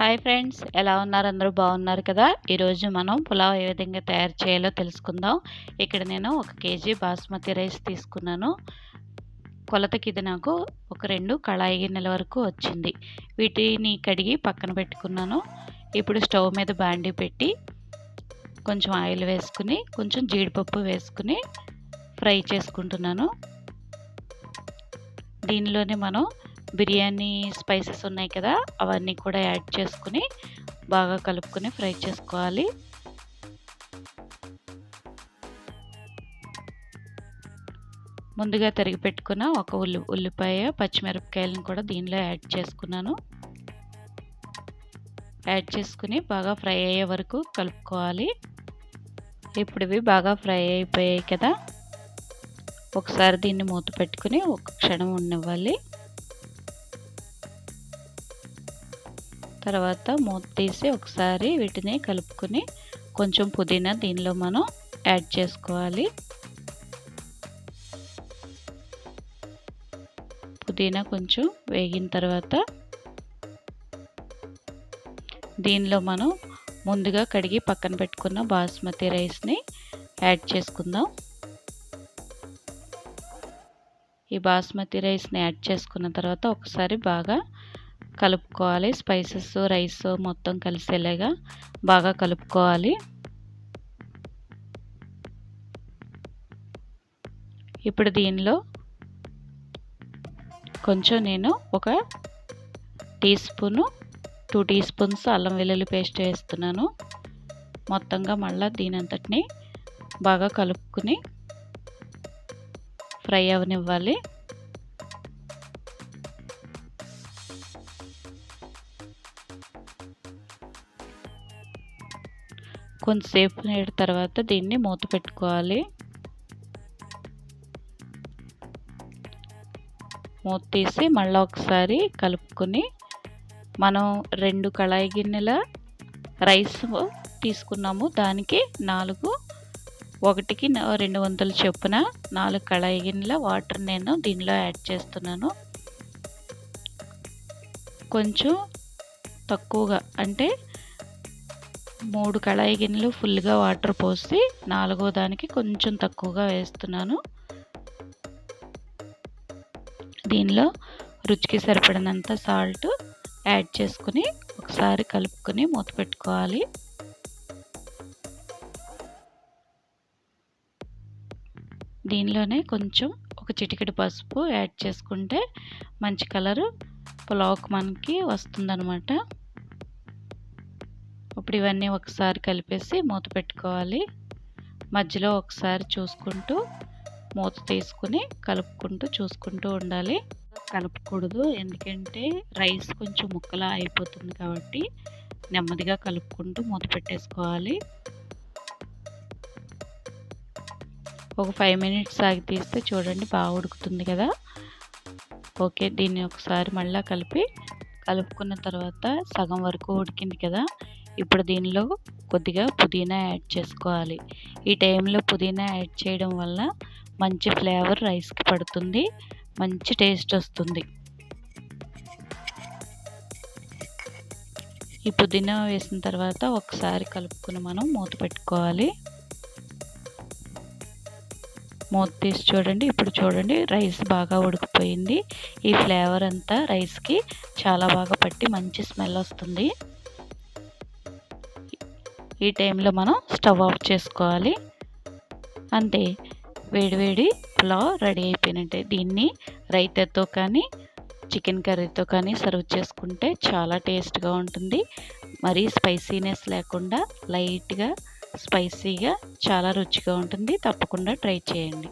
Hi friends ఎలా ఉన్నారు? అందరూ బాగున్నారు కదా? ఈరోజు మనం పులావ్ ఏ విధంగా తయారు చేయాలో తెలుసుకుందాం. ఇక్కడ నేను ఒక కేజీ బాస్మతి రైస్ తీసుకున్నాను. కొలతకి ఇది నాకు ఒక రెండు కళాయి గిన్నెల వరకు వచ్చింది. వీటిని కడిగి పక్కన పెట్టుకున్నాను. ఇప్పుడు స్టవ్ మీద బాండీ పెట్టి కొంచెం ఆయిల్ వేసుకుని కొంచెం జీడిపప్పు వేసుకుని ఫ్రై చేసుకుంటున్నాను. దీనిలోనే మనం బిర్యానీ స్పైసెస్ ఉన్నాయి కదా అవన్నీ కూడా యాడ్ చేసుకుని బాగా కలుపుకొని ఫ్రై చేసుకోవాలి. ముందుగా తరిగి పెట్టుకున్న ఒక ఉల్లి ఉల్లిపాయ పచ్చిమిరపకాయలను కూడా దీనిలో యాడ్ చేసుకున్నాను. యాడ్ చేసుకుని బాగా ఫ్రై అయ్యే వరకు కలుపుకోవాలి. ఇప్పుడు ఇవి బాగా ఫ్రై అయిపోయాయి కదా ఒకసారి దీన్ని మూత పెట్టుకుని ఒక క్షణం ఉండనివ్వాలి. తర్వాత మూత తీసి ఒకసారి వీటిని కలుపుకొని కొంచెం పుదీనా దీనిలో మనం యాడ్ చేసుకోవాలి. పుదీనా కొంచెం వేగిన తర్వాత దీనిలో మనం ముందుగా కడిగి పక్కన పెట్టుకున్న బాస్మతి రైస్ని యాడ్ చేసుకుందాం. ఈ బాస్మతి రైస్ని యాడ్ చేసుకున్న తర్వాత ఒకసారి బాగా కలుపుకోవాలి. స్పైసెస్ రైస్ మొత్తం కలిసేలాగా బాగా కలుపుకోవాలి. ఇప్పుడు దీనిలో కొంచెం నేను ఒక teaspoon two teaspoons అల్లం వెల్లుల్లి పేస్ట్ వేస్తున్నాను. మొత్తంగా మళ్ళీ దీనంతటిని బాగా కలుపుకుని ఫ్రై అవనివ్వాలి. కొంతసేపు నేడు తర్వాత దీన్ని మూత పెట్టుకోవాలి. మూత తీసి మళ్ళీ ఒకసారి కలుపుకొని మనం రెండు కళాయి గిన్నెల రైస్ తీసుకున్నాము. దానికి నాలుగు ఒకటికి రెండు వందల చొప్పున నాలుగు కళాయి గిన్నెల వాటర్ నేను దీనిలో యాడ్ చేస్తున్నాను. కొంచెం తక్కువగా అంటే మూడు కళాయి గిన్నెలు ఫుల్గా వాటర్ పోసి నాలుగో దానికి కొంచెం తక్కువగా వేస్తున్నాను. దీనిలో రుచికి సరిపడినంత సాల్ట్ యాడ్ చేసుకుని ఒకసారి కలుపుకొని మూత పెట్టుకోవాలి. దీనిలోనే కొంచెం ఒక చిటికెడు పసుపు యాడ్ చేసుకుంటే మంచి కలరు పులావ్కి మనకి వస్తుందన్నమాట. ఇప్పుడు ఇవన్నీ ఒకసారి కలిపేసి మూత పెట్టుకోవాలి. మధ్యలో ఒకసారి చూసుకుంటూ మూత తీసుకుని కలుపుకుంటూ చూసుకుంటూ ఉండాలి. కలపకూడదు ఎందుకంటే రైస్ కొంచెం ముక్కలా అయిపోతుంది కాబట్టి నెమ్మదిగా కలుపుకుంటూ మూత పెట్టేసుకోవాలి. ఒక ఫైవ్ మినిట్స్ ఆగి తీస్తే చూడండి బాగా ఉడుకుతుంది కదా. ఓకే దీన్ని ఒకసారి మళ్ళీ కలిపి కలుపుకున్న తర్వాత సగం వరకు ఉడికింది కదా. ఇప్పుడు దీనిలో కొద్దిగా పుదీనా యాడ్ చేసుకోవాలి. ఈ టైంలో పుదీనా యాడ్ చేయడం వల్ల మంచి ఫ్లేవర్ రైస్కి పడుతుంది. మంచి టేస్ట్ వస్తుంది. ఈ పుదీనా వేసిన తర్వాత ఒకసారి కలుపుకుని మనం మూత పెట్టుకోవాలి. మూత తీసి చూడండి. ఇప్పుడు చూడండి రైస్ బాగా ఉడికిపోయింది. ఈ ఫ్లేవర్ అంతా రైస్కి చాలా బాగా పట్టి మంచి స్మెల్ వస్తుంది. ఈ టైంలో మనం స్టవ్ ఆఫ్ చేసుకోవాలి. అంతే వేడివేడి పులావ్ రెడీ అయిపోయినట్టే. దీన్ని రైతాతో కానీ చికెన్ కర్రీతో కానీ సర్వ్ చేసుకుంటే చాలా టేస్ట్గా ఉంటుంది. మరీ స్పైసీనెస్ లేకుండా లైట్గా స్పైసీగా చాలా రుచిగా ఉంటుంది. తప్పకుండా ట్రై చేయండి.